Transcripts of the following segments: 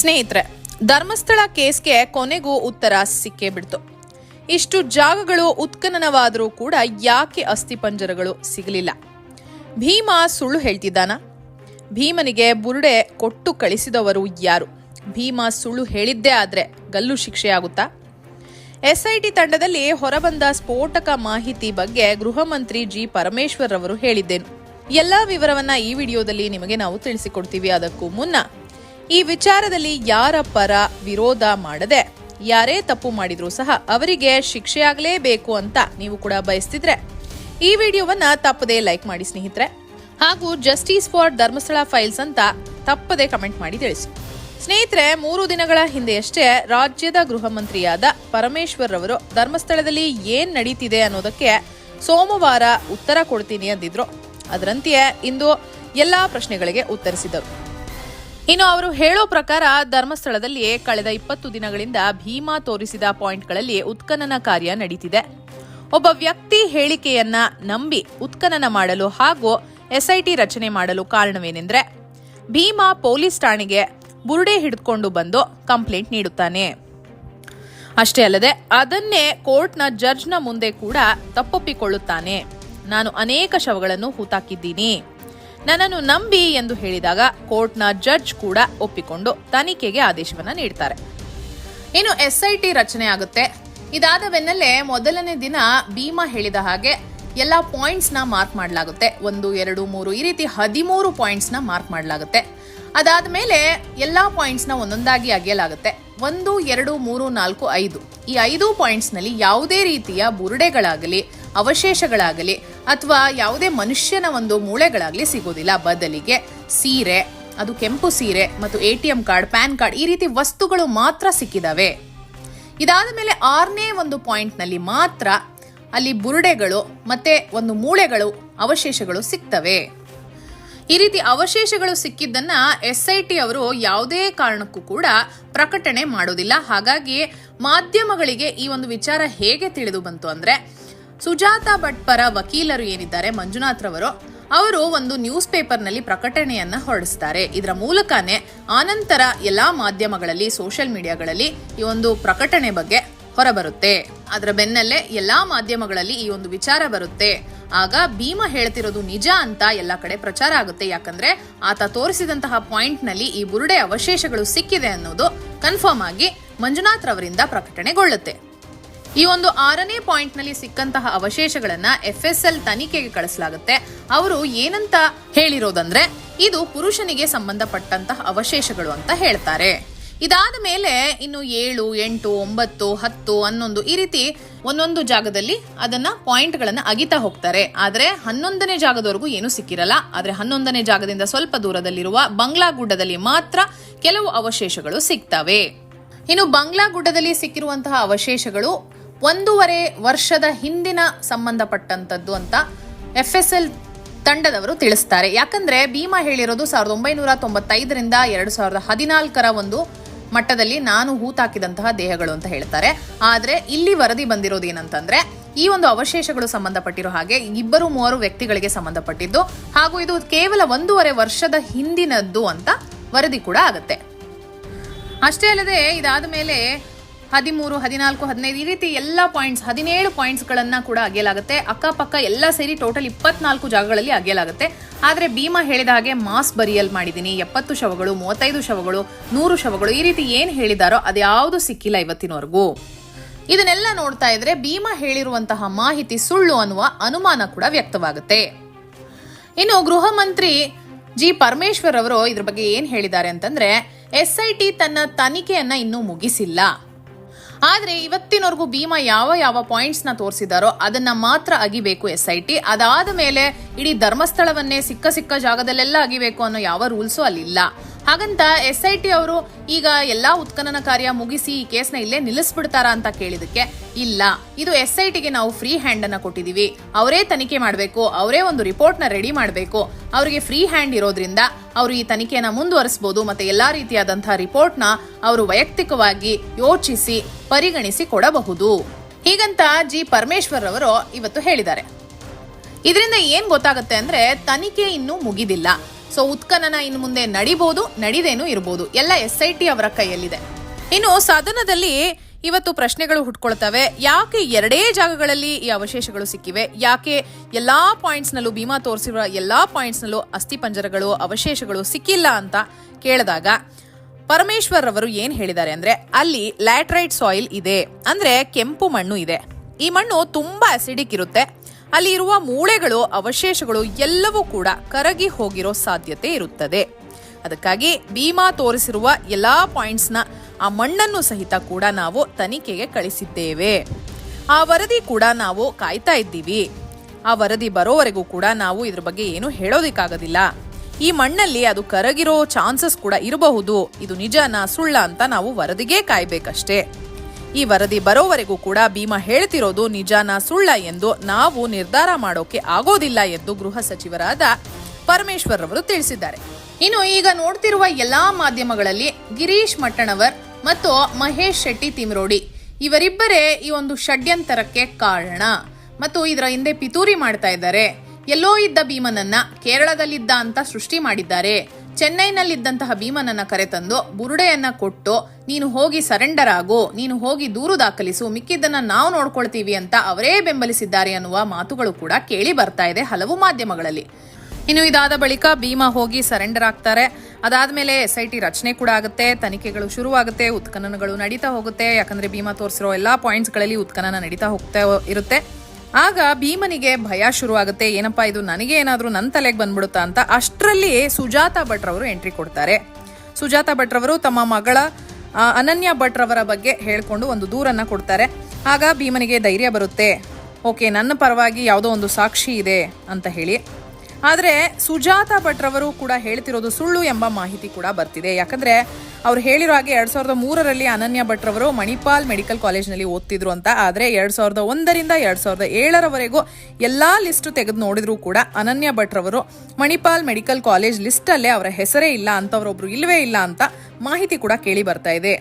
ಸ್ನೇಹಿತರೆ, ಧರ್ಮಸ್ಥಳ ಕೇಸ್ಗೆ ಕೊನೆಗೂ ಉತ್ತರ ಸಿಕ್ಕೇ ಬಿಡ್ತು. ಇಷ್ಟು ಜಾಗಗಳು ಉತ್ಖನನವಾದರೂ ಕೂಡ ಯಾಕೆ ಅಸ್ಥಿಪಂಜರಗಳು ಸಿಗಲಿಲ್ಲ? ಭೀಮ ಸುಳ್ಳು ಹೇಳ್ತಿದ್ದಾನ? ಭೀಮನಿಗೆ ಬುರುಡೆ ಕೊಟ್ಟು ಕಳಿಸಿದವರು ಯಾರು? ಭೀಮ ಸುಳ್ಳು ಹೇಳಿದ್ದೇ ಆದ್ರೆ ಗಲ್ಲು ಶಿಕ್ಷೆಯಾಗುತ್ತಾ? ಎಸ್ಐಟಿ ತಂಡದಲ್ಲಿ ಹೊರಬಂದ ಸ್ಫೋಟಕ ಮಾಹಿತಿ ಬಗ್ಗೆ ಗೃಹ ಮಂತ್ರಿ ಜಿ. ಪರಮೇಶ್ವರ್ ಅವರು ಹೇಳಿದ್ದೇನು? ಎಲ್ಲಾ ವಿವರವನ್ನ ಈ ವಿಡಿಯೋದಲ್ಲಿ ನಿಮಗೆ ನಾವು ತಿಳಿಸಿಕೊಡ್ತೀವಿ. ಅದಕ್ಕೂ ಮುನ್ನ ಈ ವಿಚಾರದಲ್ಲಿ ಯಾರ ಪರ ವಿರೋಧ ಮಾಡದೆ, ಯಾರೇ ತಪ್ಪು ಮಾಡಿದ್ರೂ ಸಹ ಅವರಿಗೆ ಶಿಕ್ಷೆಯಾಗಲೇಬೇಕು ಅಂತ ನೀವು ಕೂಡ ಬಯಸ್ತಿದ್ರೆ, ಈ ವಿಡಿಯೋವನ್ನ ತಪ್ಪದೇ ಲೈಕ್ ಮಾಡಿ ಸ್ನೇಹಿತರೆ. ಹಾಗೂ ಜಸ್ಟಿಸ್ ಫಾರ್ ಧರ್ಮಸ್ಥಳ ಫೈಲ್ಸ್ ಅಂತ ತಪ್ಪದೇ ಕಮೆಂಟ್ ಮಾಡಿ ತಿಳಿಸಿ. ಸ್ನೇಹಿತರೆ, ಮೂರು ದಿನಗಳ ಹಿಂದೆಯಷ್ಟೇ ರಾಜ್ಯದ ಗೃಹ ಮಂತ್ರಿಯಾದ ಪರಮೇಶ್ವರ್ ಅವರು ಧರ್ಮಸ್ಥಳದಲ್ಲಿ ಏನ್ ನಡೀತಿದೆ ಅನ್ನೋದಕ್ಕೆ ಸೋಮವಾರ ಉತ್ತರ ಕೊಡ್ತೀನಿ ಅಂದಿದ್ರು. ಅದರಂತೆಯೇ ಇಂದು ಎಲ್ಲಾ ಪ್ರಶ್ನೆಗಳಿಗೆ ಉತ್ತರಿಸಿದರು. ಇನ್ನು ಅವರು ಹೇಳೋ ಪ್ರಕಾರ ಧರ್ಮಸ್ಥಳದಲ್ಲಿ ಕಳೆದ ಇಪ್ಪತ್ತು ದಿನಗಳಿಂದ ಭೀಮಾ ತೋರಿಸಿದ ಪಾಯಿಂಟ್ಗಳಲ್ಲಿ ಉತ್ಖನನ ಕಾರ್ಯ ನಡೀತಿದೆ. ಒಬ್ಬ ವ್ಯಕ್ತಿ ಹೇಳಿಕೆಯನ್ನ ನಂಬಿ ಉತ್ಖನನ ಮಾಡಲು ಹಾಗೂ ಎಸ್ಐಟಿ ರಚನೆ ಮಾಡಲು ಕಾರಣವೇನೆಂದ್ರೆ, ಭೀಮಾ ಪೊಲೀಸ್ ಠಾಣೆಗೆ ಬುರುಡೆ ಹಿಡಿದುಕೊಂಡು ಬಂದು ಕಂಪ್ಲೇಂಟ್ ನೀಡುತ್ತಾನೆ. ಅಷ್ಟೇ ಅಲ್ಲದೆ ಅದನ್ನೇ ಕೋರ್ಟ್ನ ಜಡ್ಜ್ನ ಮುಂದೆ ಕೂಡ ತಪ್ಪೊಪ್ಪಿಕೊಳ್ಳುತ್ತಾನೆ. ನಾನು ಅನೇಕ ಶವಗಳನ್ನು ಹೂತಾಕಿದ್ದೀನಿ. ನನ್ನನ್ನು ನಂಬಿ ಎಂದು ಹೇಳಿದಾಗ ಕೋರ್ಟ್ನ ಜಡ್ಜ್ ಕೂಡ ಒಪ್ಪಿಕೊಂಡು ತನಿಖೆಗೆ ಆದೇಶವನ್ನ ನೀಡ್ತಾರೆ. ಇನ್ನು ಎಸ್ಐಟಿ ರಚನೆ ಆಗುತ್ತೆ. ಇದಾದ ಬೆನ್ನಲ್ಲೇ ಮೊದಲನೇ ದಿನ ಭೀಮಾ ಹೇಳಿದ ಹಾಗೆ ಎಲ್ಲ ಪಾಯಿಂಟ್ಸ್ನ ಮಾರ್ಕ್ ಮಾಡಲಾಗುತ್ತೆ. ಒಂದು, ಎರಡು, ಮೂರು, ಈ ರೀತಿ ಹದಿಮೂರು ಪಾಯಿಂಟ್ಸ್ನ ಮಾರ್ಕ್ ಮಾಡಲಾಗುತ್ತೆ. ಅದಾದ ಮೇಲೆ ಎಲ್ಲಾ ಪಾಯಿಂಟ್ಸ್ನ ಒಂದೊಂದಾಗಿ ಅಗೆಯಲಾಗುತ್ತೆ. ಒಂದು, ಎರಡು, ಮೂರು, ನಾಲ್ಕು, ಐದು. ಈ ಐದು ಪಾಯಿಂಟ್ಸ್ನಲ್ಲಿ ಯಾವುದೇ ರೀತಿಯ ಬುರುಡೆಗಳಾಗಲಿ ಅವಶೇಷಗಳಾಗಲಿ ಅಥವಾ ಯಾವುದೇ ಮನುಷ್ಯನ ಒಂದು ಮೂಳೆಗಳಾಗಲಿ ಸಿಗೋದಿಲ್ಲ ಬದಲಿಗೆ ಸೀರೆ, ಅದು ಕೆಂಪು ಸೀರೆ ಮತ್ತು A T M card, pan card ಈ ರೀತಿ ವಸ್ತುಗಳು ಮಾತ್ರ ಸಿಕ್ಕಿದಾವೆ. ಇದಾದ ಮೇಲೆ ಆರನೇ ಒಂದು ಪಾಯಿಂಟ್ನಲ್ಲಿ ಮಾತ್ರ ಅಲ್ಲಿ ಬುರುಡೆಗಳು ಮತ್ತೆ ಒಂದು ಮೂಳೆಗಳು, ಅವಶೇಷಗಳು ಸಿಗ್ತವೆ ಈ ರೀತಿ ಅವಶೇಷಗಳು ಸಿಕ್ಕಿದ್ದನ್ನ ಎಸ್ ಐ ಟಿ ಅವರು ಯಾವುದೇ ಕಾರಣಕ್ಕೂ ಕೂಡ ಪ್ರಕಟಣೆ ಮಾಡೋದಿಲ್ಲ ಹಾಗಾಗಿ ಮಾಧ್ಯಮಗಳಿಗೆ ಈ ಒಂದು ವಿಚಾರ ಹೇಗೆ ತಿಳಿದು ಬಂತು ಅಂದ್ರೆ ಸುಜಾತ ಭಟ್ ಪರ ವಕೀಲರು ಏನಿದ್ದಾರೆ ಮಂಜುನಾಥ್ ರವರು, ಅವರು ಒಂದು ನ್ಯೂಸ್ ಪೇಪರ್ನಲ್ಲಿ ಪ್ರಕಟಣೆಯನ್ನ ಹೊರಡಿಸ್ತಾರೆ ಇದರ ಮೂಲಕನೇ ಆನಂತರ ಎಲ್ಲಾ ಮಾಧ್ಯಮಗಳಲ್ಲಿ, ಸೋಷಿಯಲ್ ಮೀಡಿಯಾಗಳಲ್ಲಿ ಈ ಒಂದು ಪ್ರಕಟಣೆ ಬಗ್ಗೆ ಹೊರಬರುತ್ತೆ. ಅದರ ಬೆನ್ನಲ್ಲೇ ಎಲ್ಲಾ ಮಾಧ್ಯಮಗಳಲ್ಲಿ ಈ ಒಂದು ವಿಚಾರ ಬರುತ್ತೆ. ಆಗ ಭೀಮ ಹೇಳ್ತಿರೋದು ನಿಜ ಅಂತ ಎಲ್ಲ ಕಡೆ ಪ್ರಚಾರ ಆಗುತ್ತೆ. ಯಾಕಂದ್ರೆ ಆತ ತೋರಿಸಿದಂತಹ ಪಾಯಿಂಟ್ನಲ್ಲಿ ಈ ಬುರುಡೆ ಅವಶೇಷಗಳು ಸಿಕ್ಕಿದೆ ಅನ್ನೋದು ಕನ್ಫರ್ಮ್ ಆಗಿ ಮಂಜುನಾಥ್ ರವರಿಂದ ಪ್ರಕಟಣೆಗೊಳ್ಳುತ್ತೆ. ಈ ಒಂದು ಆರನೇ ಪಾಯಿಂಟ್ನಲ್ಲಿ ಸಿಕ್ಕಂತಹ ಅವಶೇಷಗಳನ್ನ ಎಫ್ ಎಸ್ ಎಲ್ ತನಿಖೆಗೆ ಕಳಿಸಲಾಗುತ್ತೆ. ಅವರು ಏನಂತ ಹೇಳಿರೋದಂದ್ರೆ, ಇದು ಪುರುಷನಿಗೆ ಸಂಬಂಧಪಟ್ಟಂತಹ ಅವಶೇಷಗಳು ಅಂತ ಹೇಳ್ತಾರೆ. ಇದಾದ ಮೇಲೆ ಇನ್ನು ಏಳು, ಎಂಟು, ಒಂಬತ್ತು, ಹತ್ತು, ಹನ್ನೊಂದು ಈ ರೀತಿ ಒಂದೊಂದು ಜಾಗದಲ್ಲಿ ಅದನ್ನ ಪಾಯಿಂಟ್ ಗಳನ್ನ ಅಗಿತಾ ಹೋಗ್ತಾರೆ. ಆದ್ರೆ ಹನ್ನೊಂದನೇ ಜಾಗದವರೆಗೂ ಏನು ಸಿಕ್ಕಿರಲ್ಲ. ಆದ್ರೆ ಹನ್ನೊಂದನೇ ಜಾಗದಿಂದ ಸ್ವಲ್ಪ ದೂರದಲ್ಲಿರುವ ಬಂಗ್ಲಾ ಗುಡ್ಡದಲ್ಲಿ ಮಾತ್ರ ಕೆಲವು ಅವಶೇಷಗಳು ಸಿಗ್ತವೆ. ಇನ್ನು ಬಂಗ್ಲಾ ಗುಡ್ಡದಲ್ಲಿ ಸಿಕ್ಕಿರುವಂತಹ ಅವಶೇಷಗಳು ಒಂದೂವರೆ ವರ್ಷದ ಹಿಂದಿನ ಸಂಬಂಧಪಟ್ಟಂಥದ್ದು ಅಂತ ಎಫ್ ಎಸ್ ಎಲ್ ತಂಡದವರು ತಿಳಿಸ್ತಾರೆ. ಯಾಕಂದ್ರೆ ಭೀಮಾ ಹೇಳಿರೋದು ಸಾವಿರದ ಒಂಬೈನೂರ ತೊಂಬತ್ತೈದರಿಂದ ಎರಡು ಸಾವಿರದ ಹದಿನಾಲ್ಕರ ಒಂದು ಮಟ್ಟದಲ್ಲಿ ನಾನು ಹೂತಾಕಿದಂತಹ ದೇಹಗಳು ಅಂತ ಹೇಳ್ತಾರೆ. ಆದರೆ ಇಲ್ಲಿ ವರದಿ ಬಂದಿರೋದು ಏನಂತಂದ್ರೆ, ಈ ಒಂದು ಅವಶೇಷಗಳು ಸಂಬಂಧಪಟ್ಟಿರೋ ಹಾಗೆ ಇಬ್ಬರು ಮೂವರು ವ್ಯಕ್ತಿಗಳಿಗೆ ಸಂಬಂಧಪಟ್ಟಿದ್ದು ಹಾಗೂ ಇದು ಕೇವಲ ಒಂದೂವರೆ ವರ್ಷದ ಹಿಂದಿನದ್ದು ಅಂತ ವರದಿ ಕೂಡ ಆಗುತ್ತೆ. ಅಷ್ಟೇ ಅಲ್ಲದೆ ಇದಾದ ಮೇಲೆ ಹದಿಮೂರು, ಹದಿನಾಲ್ಕು, ಹದಿನೈದು ಈ ರೀತಿ ಎಲ್ಲ ಪಾಯಿಂಟ್ಸ್ ಹದಿನೇಳು ಪಾಯಿಂಟ್ಸ್ಗಳನ್ನು ಕೂಡ ಅಗೆಯಲಾಗುತ್ತೆ. ಅಕ್ಕಪಕ್ಕ ಎಲ್ಲ ಸೇರಿ ಟೋಟಲ್ ಇಪ್ಪತ್ನಾಲ್ಕು ಜಾಗಗಳಲ್ಲಿ ಅಗೆಯಲಾಗುತ್ತೆ. ಆದರೆ ಭೀಮಾ ಹೇಳಿದ ಹಾಗೆ ಮಾಸ್ ಬರಿಯಲ್ ಮಾಡಿದ್ದೀನಿ. ಎಪ್ಪತ್ತು ಶವಗಳು, ಮೂವತ್ತೈದು ಶವಗಳು, ನೂರು ಶವಗಳು ಈ ರೀತಿ ಏನು ಹೇಳಿದಾರೋ ಅದ್ಯಾವುದು ಸಿಕ್ಕಿಲ್ಲ ಇವತ್ತಿನವರೆಗೂ. ಇದನ್ನೆಲ್ಲ ನೋಡ್ತಾ ಇದ್ರೆ ಭೀಮಾ ಹೇಳಿರುವಂತಹ ಮಾಹಿತಿ ಸುಳ್ಳು ಅನ್ನುವ ಅನುಮಾನ ಕೂಡ ವ್ಯಕ್ತವಾಗುತ್ತೆ. ಇನ್ನು ಗೃಹ ಮಂತ್ರಿ ಜಿ ಪರಮೇಶ್ವರ್ ಅವರು ಇದ್ರ ಬಗ್ಗೆ ಏನ್ ಹೇಳಿದ್ದಾರೆ ಅಂತಂದ್ರೆ ಎಸ್ ಐ ಟಿ ತನ್ನ ತನಿಖೆಯನ್ನ ಇನ್ನೂ ಮುಗಿಸಿಲ್ಲ. ಆದ್ರೆ ಇವತ್ತಿನವರೆಗೂ ಭೀಮಾ ಯಾವ ಯಾವ ಪಾಯಿಂಟ್ಸ್ನ ತೋರಿಸಿದಾರೋ ಅದನ್ನ ಮಾತ್ರ ಅಗಿಬೇಕು ಎಸ್ ಐ ಟಿ ಅದಾದ ಮೇಲೆ ಇಡೀ ಧರ್ಮಸ್ಥಳವನ್ನೇ ಸಿಕ್ಕ ಸಿಕ್ಕ ಜಾಗದಲ್ಲೆಲ್ಲ ಅಗಿಬೇಕು ಅನ್ನೋ ಯಾವ ರೂಲ್ಸು ಅಲ್ಲಿಲ್ಲ. ಹಾಗಂತ ಎಸ್ ಐ ಟಿ ಅವರು ಈಗ ಎಲ್ಲಾ ಉತ್ಖನನ ಕಾರ್ಯ ಮುಗಿಸಿ ಈ ಕೇಸ್ನ ಇಲ್ಲೇ ನಿಲ್ಲಿಸ್ಬಿಡ್ತಾರ ಅಂತ ಕೇಳಿದಕ್ಕೆ ಇಲ್ಲ. ಇದು ಎಸ್ ಐ ಟಿಗೆ ನಾವು ಫ್ರೀ ಹ್ಯಾಂಡ್ ಅನ್ನ ಕೊಟ್ಟಿದೀವಿ. ಅವರೇ ತನಿಖೆ ಮಾಡಬೇಕು, ಅವರೇ ಒಂದು ರಿಪೋರ್ಟ್ನ ರೆಡಿ ಮಾಡಬೇಕು. ಅವರಿಗೆ ಫ್ರೀ ಹ್ಯಾಂಡ್ ಇರೋದ್ರಿಂದ ಅವರು ಈ ತನಿಖೆನ ಮುಂದುವರಿಸಬಹುದು ಮತ್ತೆ ಎಲ್ಲಾ ರೀತಿಯಾದಂತಹ ರಿಪೋರ್ಟ್ನ ಅವರು ವೈಯಕ್ತಿಕವಾಗಿ ಯೋಚಿಸಿ ಪರಿಗಣಿಸಿ ಕೊಡಬಹುದು. ಹೀಗಂತ ಜಿ ಪರಮೇಶ್ವರ್ ಅವರು ಇವತ್ತು ಹೇಳಿದ್ದಾರೆ. ಇದರಿಂದ ಏನ್ ಗೊತ್ತಾಗುತ್ತೆ ಅಂದ್ರೆ ತನಿಖೆ ಇನ್ನೂ ಮುಗಿದಿಲ್ಲ. ಸೊ ಉತ್ಖನನ ಇನ್ನು ಮುಂದೆ ನಡಿಬಹುದು ನಡಿದೇನೂ ಇರಬಹುದು ಎಲ್ಲ ಎಸ್ ಐ ಟಿ ಅವರ ಕೈಯಲ್ಲಿದೆ. ಇನ್ನು ಸದನದಲ್ಲಿ ಇವತ್ತು ಪ್ರಶ್ನೆಗಳು ಹುಟ್ಕೊಳ್ತವೆ. ಯಾಕೆ ಎರಡೇ ಜಾಗಗಳಲ್ಲಿ ಈ ಅವಶೇಷಗಳು ಸಿಕ್ಕಿವೆ? ಯಾಕೆ ಎಲ್ಲಾ ಪಾಯಿಂಟ್ಸ್ನಲ್ಲೂ ಭೀಮಾ ತೋರಿಸಿರುವ ಎಲ್ಲಾ ಪಾಯಿಂಟ್ಸ್ನಲ್ಲೂ ಅಸ್ಥಿಪಂಜರಗಳು ಅವಶೇಷಗಳು ಸಿಕ್ಕಿಲ್ಲ ಅಂತ ಕೇಳಿದಾಗ ಪರಮೇಶ್ವರ್ ಅವರು ಏನ್ ಹೇಳಿದ್ದಾರೆ ಅಂದ್ರೆ, ಅಲ್ಲಿ ಲ್ಯಾಟ್ರೈಟ್ ಸಾಯಿಲ್ ಇದೆ. ಅಂದ್ರೆ ಕೆಂಪು ಮಣ್ಣು ಇದೆ. ಈ ಮಣ್ಣು ತುಂಬಾ ಅಸಿಡಿಕ್ ಇರುತ್ತೆ. ಅಲ್ಲಿ ಇರುವ ಮೂಳೆಗಳು, ಅವಶೇಷಗಳು ಎಲ್ಲವೂ ಕೂಡ ಕರಗಿ ಹೋಗಿರೋ ಸಾಧ್ಯತೆ ಇರುತ್ತದೆ. ಅದಕ್ಕಾಗಿ ಭೀಮಾ ತೋರಿಸಿರುವ ಎಲ್ಲಾ ಪಾಯಿಂಟ್ಸ್ನ ಆ ಮಣ್ಣನ್ನು ಸಹಿತ ಕೂಡ ನಾವು ತನಿಖೆಗೆ ಕಳಿಸಿದ್ದೇವೆ. ಆ ವರದಿ ಕೂಡ ನಾವು ಕಾಯ್ತಾ ಇದ್ದೀವಿ. ಆ ವರದಿ ಬರೋವರೆಗೂ ಕೂಡ ನಾವು ಇದ್ರ ಬಗ್ಗೆ ಏನು ಹೇಳೋದಿಕ್ಕಾಗೋದಿಲ್ಲ. ಈ ಮಣ್ಣಲ್ಲಿ ಅದು ಕರಗಿರೋ ಚಾನ್ಸಸ್ ಕೂಡ ಇರಬಹುದು. ಇದು ನಿಜನಾ ಸುಳ್ಳ ಅಂತ ನಾವು ವರದಿಗೆ ಕಾಯ್ಬೇಕಷ್ಟೇ. ಈ ವರದಿ ಬರೋವರೆಗೂ ಕೂಡ ಭೀಮಾ ಹೇಳ್ತಿರೋದು ನಿಜಾನ ಸುಳ್ಳ ಎಂದು ನಾವು ನಿರ್ಧಾರ ಮಾಡೋಕೆ ಆಗೋದಿಲ್ಲ ಎಂದು ಗೃಹ ಸಚಿವರಾದ ಪರಮೇಶ್ವರ್ ಅವರು ತಿಳಿಸಿದ್ದಾರೆ. ಇನ್ನು ಈಗ ನೋಡ್ತಿರುವ ಎಲ್ಲಾ ಮಾಧ್ಯಮಗಳಲ್ಲಿ ಗಿರೀಶ್ ಮಟ್ಟಣವರ್ ಮತ್ತು ಮಹೇಶ್ ಶೆಟ್ಟಿ ತಿಮ್ರೋಡಿ. ಇವರಿಬ್ಬರೇ ಈ ಒಂದು ಷಡ್ಯಂತರಕ್ಕೆ ಕಾರಣ. ಮತ್ತು ಇದರ ಹಿಂದೆ ಪಿತೂರಿ ಮಾಡ್ತಾ ಇದ್ದಾರೆ. ಎಲ್ಲೋ ಇದ್ದ ಭೀಮನನ್ನ ಕೇರಳದಲ್ಲಿದ್ದ ಅಂತ ಸೃಷ್ಟಿ ಮಾಡಿದ್ದಾರೆ. ಚೆನ್ನೈನಲ್ಲಿದ್ದಂತಹ ಭೀಮನನ್ನ ಕರೆತಂದು, ಬುರುಡೆಯನ್ನ ಕೊಟ್ಟು, ನೀನು ಹೋಗಿ ಸರೆಂಡರ್ ಆಗು ನೀನು ಹೋಗಿ ದೂರು ದಾಖಲಿಸು, ಮಿಕ್ಕಿದ್ದನ್ನ ನಾವು ನೋಡ್ಕೊಳ್ತೀವಿ ಅಂತ ಅವರೇ ಬೆಂಬಲಿಸಿದ್ದಾರೆ ಅನ್ನುವ ಮಾತುಗಳು ಕೂಡ ಕೇಳಿ ಬರ್ತಾ ಇದೆ ಹಲವು ಮಾಧ್ಯಮಗಳಲ್ಲಿ. ಇನ್ನು ಇದಾದ ಬಳಿಕ ಭೀಮಾ ಹೋಗಿ ಸರೆಂಡರ್ ಆಗ್ತಾರೆ ಅದಾದ್ಮೇಲೆ ಎಸ್ ಐ ಟಿ ರಚನೆ ಕೂಡ ಆಗುತ್ತೆ, ತನಿಖೆಗಳು ಶುರುವಾಗುತ್ತೆ, ಉತ್ಖನನಗಳು ನಡೀತಾ ಹೋಗುತ್ತೆ. ಯಾಕಂದ್ರೆ ಭೀಮಾ ತೋರಿಸಿರೋ ಎಲ್ಲಾ ಪಾಯಿಂಟ್ಸ್ಗಳಲ್ಲಿ ಉತ್ಖನನ ನಡೀತಾ ಹೋಗ್ತಾ ಇರುತ್ತೆ. ಆಗ ಭೀಮನಿಗೆ ಭಯ ಶುರುವಾಗುತ್ತೆ. ಏನಪ್ಪಾ ಇದು ನನಗೆ ಏನಾದರೂ ನನ್ನ ತಲೆಗೆ ಬಂದ್ಬಿಡುತ್ತಾ ಅಂತ ಅಷ್ಟರಲ್ಲಿ ಸುಜಾತ ಭಟ್ರವರು ಎಂಟ್ರಿ ಕೊಡ್ತಾರೆ. ಸುಜಾತ ಭಟ್ರವರು ತಮ್ಮ ಮಗಳ ಅನನ್ಯ ಭಟ್ರವರ ಬಗ್ಗೆ ಹೇಳಿಕೊಂಡು ಒಂದು ದೂರನ್ನ ಕೊಡ್ತಾರೆ. ಆಗ ಭೀಮನಿಗೆ ಧೈರ್ಯ ಬರುತ್ತೆ. ಓಕೆ, ನನ್ನ ಪರವಾಗಿ ಯಾವುದೋ ಒಂದು ಸಾಕ್ಷಿ ಇದೆ ಅಂತ ಹೇಳಿ. ಆದರೆ ಸುಜಾತ ಭಟ್ರವರು ಕೂಡ ಹೇಳ್ತಿರೋದು ಸುಳ್ಳು ಎಂಬ ಮಾಹಿತಿ ಕೂಡ ಬರ್ತಿದೆ. ಯಾಕಂದ್ರೆ ಅವ್ರು ಹೇಳಿರೋ ಹಾಗೆ ಎರಡ್ ಸಾವಿರದ ಮೂರರಲ್ಲಿ ಅನನ್ಯ ಭಟ್ರವರು ಮಣಿಪಾಲ್ ಮೆಡಿಕಲ್ ಕಾಲೇಜ್ನಲ್ಲಿ ಓದ್ತಿದ್ರು ಅಂತ. ಆದರೆ ಎರಡ್ ಸಾವಿರದ ಒಂದರಿಂದ ಎರಡ್ ಸಾವಿರದ ಏಳರವರೆಗೂ ಎಲ್ಲಾ ಲಿಸ್ಟ್ ತೆಗೆದು ನೋಡಿದ್ರು ಕೂಡ ಅನನ್ಯ ಭಟ್ರವರು ಮಣಿಪಾಲ್ ಮೆಡಿಕಲ್ ಕಾಲೇಜ್ ಲಿಸ್ಟಲ್ಲೇ ಅವರ ಹೆಸರೇ ಇಲ್ಲ, ಅಂತವರೊಬ್ರು ಇಲ್ವೇ ಇಲ್ಲ ಅಂತ ಮಾಹಿತಿ ಕೂಡ ಕೇಳಿ ಬರ್ತಾ ಇದೆ.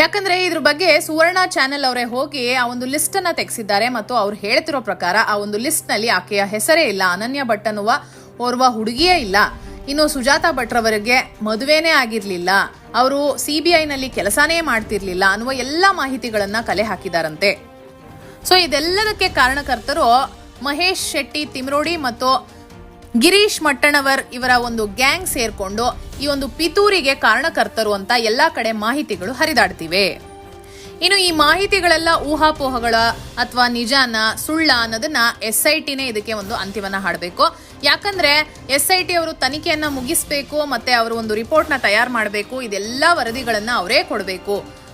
ಯಾಕಂದ್ರೆ ಇದ್ರ ಬಗ್ಗೆ ಸುವರ್ಣ ಚಾನೆಲ್ ಅವರೇ ಹೋಗಿ ಆ ಒಂದು ಲಿಸ್ಟ್ ಅನ್ನ ತೆಗೆಸಿದ್ದಾರೆ ಮತ್ತು ಅವ್ರು ಹೇಳ್ತಿರೋ ಪ್ರಕಾರ ಆ ಒಂದು ಲಿಸ್ಟ್ನಲ್ಲಿ ಆಕೆಯ ಹೆಸರೇ ಇಲ್ಲ, ಅನನ್ಯ ಭಟ್ ಅನ್ನುವ ಓರ್ವ ಹುಡುಗಿಯೇ ಇಲ್ಲ. ಇನ್ನು ಸುಜಾತ ಭಟ್ರವರಿಗೆ ಮದುವೆನೇ ಆಗಿರಲಿಲ್ಲ. ಅವರು ಸಿಬಿಐ ನಲ್ಲಿ ಕೆಲಸನೇ ಮಾಡ್ತಿರ್ಲಿಲ್ಲ ಅನ್ನುವ ಎಲ್ಲಾ ಮಾಹಿತಿಗಳನ್ನು ಕಲೆ ಹಾಕಿದಾರಂತೆ. ಸೊ, ಇದೆಲ್ಲದಕ್ಕೆ ಕಾರಣಕರ್ತರು ಮಹೇಶ್ ಶೆಟ್ಟಿ, ತಿಮ್ರೋಡಿ ಮತ್ತು ಗಿರೀಶ್ ಮಟ್ಟಣವರ್ ಇವರ ಒಂದು ಗ್ಯಾಂಗ್ ಸೇರ್ಕೊಂಡು ಈ ಒಂದು ಪಿತೂರಿಗೆ ಕಾರಣಕರ್ತರು ಅಂತ ಎಲ್ಲಾ ಕಡೆ ಮಾಹಿತಿಗಳು ಹರಿದಾಡ್ತಿವೆ. ಇನ್ನು ಈ ಮಾಹಿತಿಗಳೆಲ್ಲ ಊಹಾಪೋಹಗಳ ಅಥವಾ ನಿಜಾನ, ಸುಳ್ಳ ಅನ್ನೋದನ್ನ ಎಸ್ ಐ ಟಿನೇ ಇದಕ್ಕೆ ಒಂದು ಅಂತಿಮನ ಹಾಡಬೇಕು. ಯಾಕಂದ್ರೆ ಎಸ್ ಐ ಟಿ ಅವರು ತನಿಖೆಯನ್ನ ಮುಗಿಸ್ಬೇಕು ಮತ್ತೆ ಅವರು ಒಂದು ರಿಪೋರ್ಟ್ನ ತಯಾರು ಮಾಡಬೇಕು, ಇದೆಲ್ಲ ವರದಿಗಳನ್ನ ಅವರೇ ಕೊಡಬೇಕು.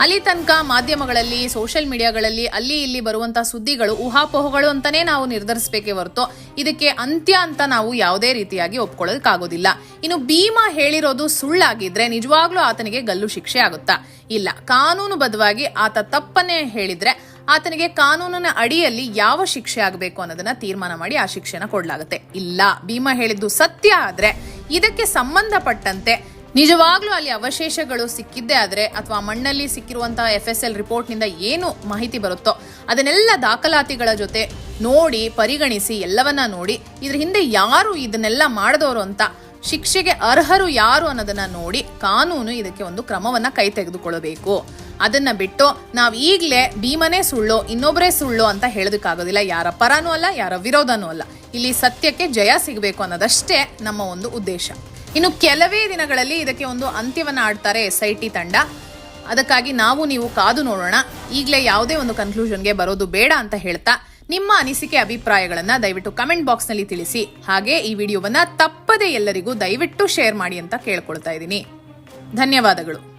ಅಲ್ಲಿ ತನಕ ಮಾಧ್ಯಮಗಳಲ್ಲಿ, ಸೋಷಿಯಲ್ ಮೀಡಿಯಾಗಳಲ್ಲಿ ಅಲ್ಲಿ ಇಲ್ಲಿ ಬರುವಂತಹ ಸುದ್ದಿಗಳು, ಊಹಾಪೋಹಗಳು ಅಂತಾನೆ ನಾವು ನಿರ್ಧರಿಸಬೇಕೇ ಹೊರತು ಇದಕ್ಕೆ ಅಂತ್ಯ ಅಂತ ನಾವು ಯಾವುದೇ ರೀತಿಯಾಗಿ ಒಪ್ಕೊಳ್ಳೋದಕ್ಕಾಗೋದಿಲ್ಲ. ಇನ್ನು ಭೀಮಾ ಹೇಳಿರೋದು ಸುಳ್ಳಾಗಿದ್ರೆ ನಿಜವಾಗ್ಲೂ ಆತನಿಗೆ ಗಲ್ಲು ಶಿಕ್ಷೆ ಆಗುತ್ತಾ? ಇಲ್ಲ, ಕಾನೂನುಬದ್ಧವಾಗಿ ಆತ ತಪ್ಪನ್ನೇ ಹೇಳಿದ್ರೆ ಆತನಿಗೆ ಕಾನೂನಿನ ಅಡಿಯಲ್ಲಿ ಯಾವ ಶಿಕ್ಷೆ ಆಗಬೇಕು ಅನ್ನೋದನ್ನ ತೀರ್ಮಾನ ಮಾಡಿ ಆ ಶಿಕ್ಷೆನ ಕೊಡಲಾಗುತ್ತೆ. ಇಲ್ಲ, ಭೀಮಾ ಹೇಳಿದ್ದು ಸತ್ಯ ಆದ್ರೆ ಇದಕ್ಕೆ ಸಂಬಂಧಪಟ್ಟಂತೆ ನಿಜವಾಗ್ಲೂ ಅಲ್ಲಿ ಅವಶೇಷಗಳು ಸಿಕ್ಕಿದ್ದೇ ಆದ್ರೆ ಅಥವಾ ಮಣ್ಣಲ್ಲಿ ಸಿಕ್ಕಿರುವಂತಹ ಎಫ್ ಎಸ್ ಎಲ್ ರಿಪೋರ್ಟ್ನಿಂದ ಏನು ಮಾಹಿತಿ ಬರುತ್ತೋ ಅದನ್ನೆಲ್ಲ ದಾಖಲಾತಿಗಳ ಜೊತೆ ನೋಡಿ, ಪರಿಗಣಿಸಿ ಎಲ್ಲವನ್ನ ನೋಡಿ, ಇದ್ರ ಹಿಂದೆ ಯಾರು ಇದನ್ನೆಲ್ಲ ಮಾಡಿದವರು ಅಂತ, ಶಿಕ್ಷೆಗೆ ಅರ್ಹರು ಯಾರು ಅನ್ನೋದನ್ನ ನೋಡಿ ಕಾನೂನು ಇದಕ್ಕೆ ಒಂದು ಕ್ರಮವನ್ನ ಕೈ ತೆಗೆದುಕೊಳ್ಳಬೇಕು ಅದನ್ನ ಬಿಟ್ಟು ನಾವು ಈಗಲೇ ಭೀಮನೇ ಸುಳ್ಳು ಇನ್ನೊಬ್ಬರೇ ಸುಳ್ಳು ಅಂತ ಹೇಳೋದಕ್ಕಾಗೋದಿಲ್ಲ. ಯಾರ ಪರನೂ ಅಲ್ಲ, ಯಾರ ವಿರೋಧನೂ ಅಲ್ಲ. ಇಲ್ಲಿ ಸತ್ಯಕ್ಕೆ ಜಯ ಸಿಗಬೇಕು ಅನ್ನೋದಷ್ಟೇ ನಮ್ಮ ಒಂದು ಉದ್ದೇಶ. ಇನ್ನು ಕೆಲವೇ ದಿನಗಳಲ್ಲಿ ಇದಕ್ಕೆ ಒಂದು ಅಂತ್ಯವನ್ನ ಆಡ್ತಾರೆ ಎಸ್ ಐ ಟಿ ತಂಡ. ಅದಕ್ಕಾಗಿ ನಾವು ನೀವು ಕಾದು ನೋಡೋಣ. ಈಗಲೇ ಯಾವುದೇ ಒಂದು ಕನ್ಕ್ಲೂಷನ್ಗೆ ಬರೋದು ಬೇಡ ಅಂತ ಹೇಳ್ತಾ ನಿಮ್ಮ ಅನಿಸಿಕೆ, ಅಭಿಪ್ರಾಯಗಳನ್ನು ದಯವಿಟ್ಟು ಕಮೆಂಟ್ ಬಾಕ್ಸ್ನಲ್ಲಿ ತಿಳಿಸಿ. ಹಾಗೆ ಈ ವಿಡಿಯೋವನ್ನ ತಪ್ಪದೆ ಎಲ್ಲರಿಗೂ ದಯವಿಟ್ಟು ಶೇರ್ ಮಾಡಿ ಅಂತ ಕೇಳ್ಕೊಳ್ತಾ ಇದ್ದೀನಿ. ಧನ್ಯವಾದಗಳು.